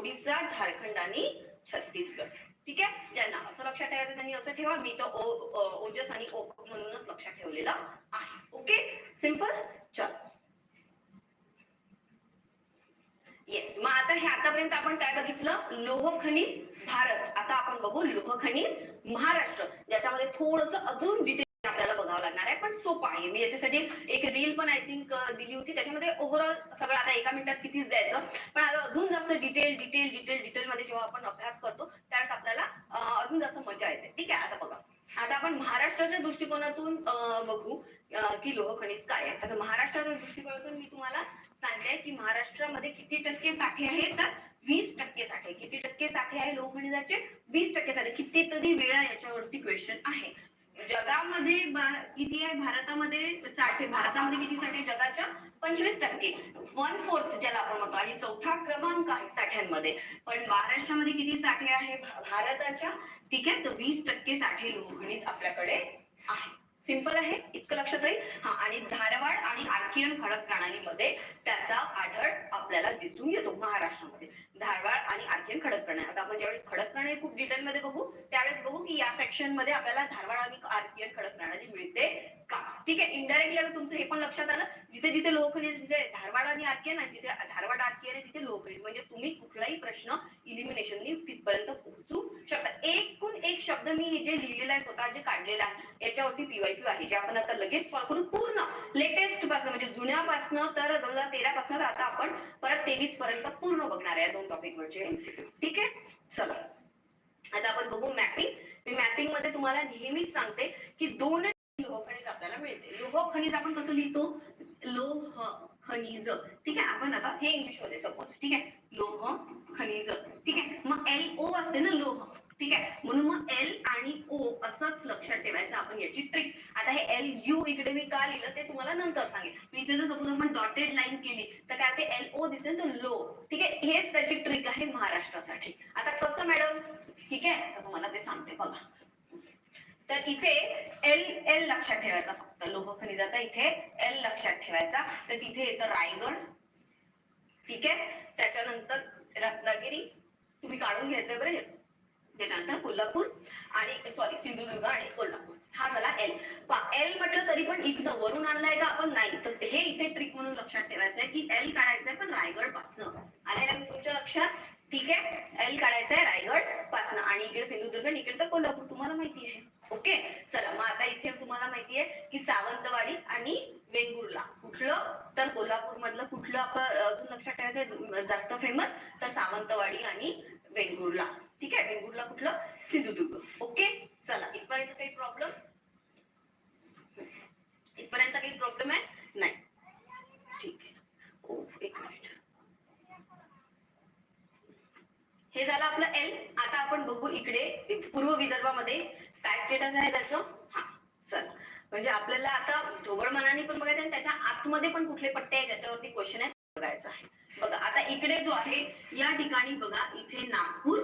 ओडिसा झारखंड आणि छत्तीसगड. ठीक आहे? ज्यांना असं लक्षात ठेवायचं त्यांनी असं ठेवा. मी तर ओजस आणि ओक म्हणूनच लक्षात ठेवलेलं आहे. ओके? सिंपल चल. येस मग आता हे आतापर्यंत आपण काय बघितलं? लोह खनिज भारत. आता आपण बघू लोह खनिज महाराष्ट्र. ज्याच्यामध्ये थोडस अजून डिटेल लागणार आहे पण सोपं आहे. मी याच्यासाठी एक रील पण आय थिंक दिली होती. त्याच्यामध्ये ओव्हरऑल सगळं आता एका मिनिटात कितीच द्यायचं. पण आता अजून जास्त डिटेल डिटेल डिटेल डिटेल मध्ये जेव्हा आपण अभ्यास करतो त्यावेळेस आपल्याला अजून जास्त मजा येते. ठीक आहे? आता बघा. आता आपण महाराष्ट्राच्या दृष्टिकोनातून बघू की लोह खनिज काय आहे. आता महाराष्ट्राच्या दृष्टिकोनातून मी तुम्हाला सांगते की महाराष्ट्रामध्ये किती टक्के साठे आहे? तर वीस टक्के साठे किती टक्के साठे आहे लोह खनिजाचे? वीस टक्के साठे. कितीतरी वेळा याच्यावरती क्वेश्चन आहे. जगामध्ये किती आहे? भारतामध्ये साठे भारतामध्ये किती साठे जगाच्या पंचवीस टक्के. वन फोर्थ ज्याला आपण म्हणतो. आणि चौथा क्रमांक आहे साठ्यांमध्ये. पण महाराष्ट्रामध्ये किती साठे आहे? भारताच्या ठीक आहे? तर वीस टक्के साठे लोहणीच आपल्याकडे आहे. सिंपल आहे? इतकं लक्षात राहील? हा आणि धारवाड आणि आर्कियन खडक प्रणालीमध्ये त्याचा आढळ आपल्याला दिसून येतो महाराष्ट्रामध्ये. धारवाड आणि खडक प्रणाली आता आपण ज्यावेळेस खडक प्रणाली खूप डिटेलमध्ये बघू त्यावेळेस बघू की या सेक्शनमध्ये आपल्याला धारवाड आणि आरपीएन खडक प्रणाली मिळते. ठीक आहे इनडायरेक्टली आता तुमचं हे पण लक्षात आलं जिथे जिथे लोहखनिज जिथे धारवाड आणि आर्कियन आहे जिथे धारवाड आर्कियन आहे तिथे लोहखनिज म्हणजे तुम्ही कुठलाही प्रश्न इलिमिनेशननी तिथपर्यंत पोहोचू शकता. एकूण एक शब्द मी जे लिहिलेलं आहे स्वतः जे काढलेला आहे याच्यावरती पीवायक्यू आहे जे आपण आता लगेच सॉल्व्ह करू पूर्ण लेटेस्टपासून म्हणजे जुन्यापासनं तर दोन हजार तेरा पासून तर आता आपण परत तेवीस पर्यंत पूर्ण बघणार आहे या दोन टॉपिकवरचे एमसीक्यू ठीक आहे? चला. आता आपण बघू मॅपिंग मी मॅपिंगमध्ये तुम्हाला नेहमीच सांगते की दोन लोह खनिज आपल्याला मिळते. लोह खनिज आपण कसं लिहितो? लोह खनिज. ठीक आहे? आपण आता हे इंग्लिशमध्ये सपोज ठीक आहे? लोह खनिज. ठीक आहे? मग एल ओ असते ना लोह. ठीक आहे? म्हणून मग एल आणि ओ असंच लक्षात ठेवायचं आपण याची ट्रिक आता हे एल यू इकडे मी का लिहिलं ते तुम्हाला नंतर सांगेल मी इथे जर सपोज आपण डॉटेड लाईन केली तर काय ते एल ओ दिसेल तर लो ठीक आहे? हेच त्याची ट्रिक आहे महाराष्ट्रासाठी. आता कसं मॅडम ठीक आहे? तर तुम्हाला ते सांगते बघा. तर इथे एल एल लक्षात ठेवायचा फक्त. लोह खनिजाचा इथे एल लक्षात ठेवायचा. तर तिथे येतं रायगड. ठीक आहे? त्याच्यानंतर रत्नागिरी. तुम्ही काढून घ्यायचं बरं त्याच्यानंतर कोल्हापूर आणि सॉरी सिंधुदुर्ग आणि कोल्हापूर. हा झाला एल एल म्हटलं तरी पण इथं वरून आणलाय का आपण? नाही. तर हे इथे ट्रिक म्हणून लक्षात ठेवायचंय की एल काढायचंय पण रायगड पासनं. आलेलं तुमच्या लक्षात? ठीक आहे? एल काढायचंय रायगड पासनं. आणि इकडे सिंधुदुर्ग आणि इकडे तर कोल्हापूर. तुम्हाला माहिती आहे. ओके? चला मग आता इथे तुम्हाला माहिती आहे की सावंतवाडी आणि वेंगुर्ला. कुठलं? तर कोल्हापूर मधलं कुठलं आपण अजून लक्षात ठेवायचं जास्त फेमस तर सावंतवाडी आणि वेंगुर्ला. ठीक आहे? वेंगुर्ला कुठलं? सिंधुदुर्ग. ओके? चला इथपर्यंत काही प्रॉब्लेम इथपर्यंत काही प्रॉब्लेम आहे? नाही. ठीक आहे. ओ एक मिनिट हे झालं आपलं एल आता आपण बघू इकडे पूर्व विदर्भामध्ये स्टेटस आहे त्याचं. हा चला. म्हणजे आपल्याला आता ढोबळ मनाने पण बघायचं आणि त्याच्या आतमध्ये पण कुठले पट्टे आहेत ज्याच्यावरती क्वेश्चन आहे बघायचं आहे. बघा आता इकडे जो आहे या ठिकाणी बघा इथे नागपूर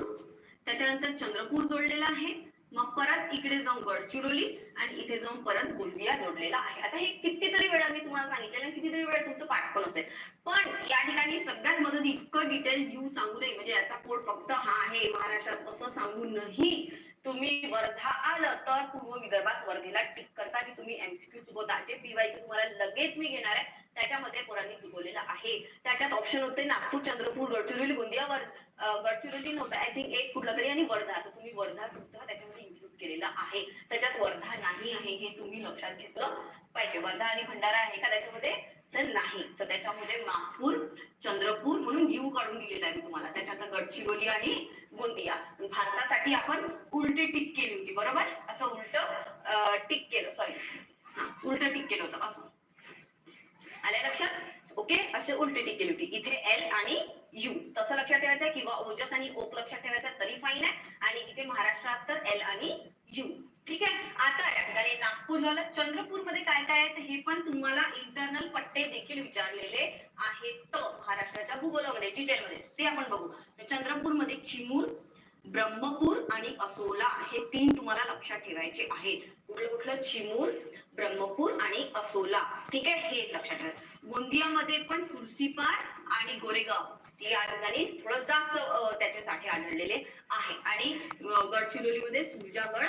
त्याच्यानंतर चंद्रपूर जोडलेला आहे. मग परत इकडे जाऊन गडचिरोली आणि इथे जाऊन परत गोंदिया जोडलेला आहे. आता हे कितीतरी वेळा मी तुम्हाला सांगितलेलं कितीतरी वेळा तुमचं पाठपण असेल. पण या ठिकाणी सगळ्यात मदत इतकं डिटेल यू सांगू नये. म्हणजे याचा कोड फक्त हा आहे. महाराष्ट्रात असं सांगू नाही. तुम्ही वर्धा आलं तर पूर्व विदर्भात वर्धेला टिक करता की तुम्ही एमसीक्यू चुकवता. जे पीवाय तुम्हाला लगेच मी घेणार आहे त्याच्यामध्ये पोरांनी चुकवलेलं आहे. त्याच्यात ऑप्शन होते नागपूर चंद्रपूर गडचिरोली गोंदिया वर गडचिरोली नव्हतं आय थिंक एक कुठला तरी आणि वर्धा. तर तुम्ही वर्धा सुद्धा त्याच्यामध्ये इन्क्लूड केलेला आहे. त्याच्यात वर्धा नाही आहे हे तुम्ही लक्षात घेतलं पाहिजे. वर्धा आणि भंडारा आहे का त्याच्यामध्ये? तर नाही. तर त्याच्यामध्ये नागपूर चंद्रपूर म्हणून यू काढून दिलेला आहे तुम्हाला. त्याच्यात गडचिरोली आणि गोंदिया. भारतासाठी आपण उलटी टिक केली होती बरोबर? असं उलट टिक केलं सॉरी उलट टिक केलं होतं असं. आल्या लक्षात? ओके? असे उलटी टिक केली होती. इथे एल आणि यू तसं लक्षात ठेवायचं आहे किंवा ओजस आणि ओक लक्षात ठेवायचं तरी फाईन आहे. आणि इथे महाराष्ट्रात तर एल आणि यू ठीक आहे? आता या ठिकाणी नागपूर झालं. चंद्रपूरमध्ये काय काय आहे हे पण तुम्हाला इंटरनल पट्टे देखील विचारलेले आहेत. महाराष्ट्राच्या भूगोलामध्ये डिटेलमध्ये ते आपण बघू. चंद्रपूरमध्ये चिमूर ब्रह्मपूर आणि असोला हे तीन तुम्हाला लक्षात ठेवायचे आहेत. कुठलं कुठलं? चिमूर ब्रह्मपूर आणि असोला. ठीक आहे? हे लक्षात ठेवा. गोंदियामध्ये पण तुळशीपार आणि गोरेगाव या ठिकाणी थोडं जास्त त्याच्यासाठी आढळलेले आहे. आणि गडचिरोलीमध्ये सुरजागड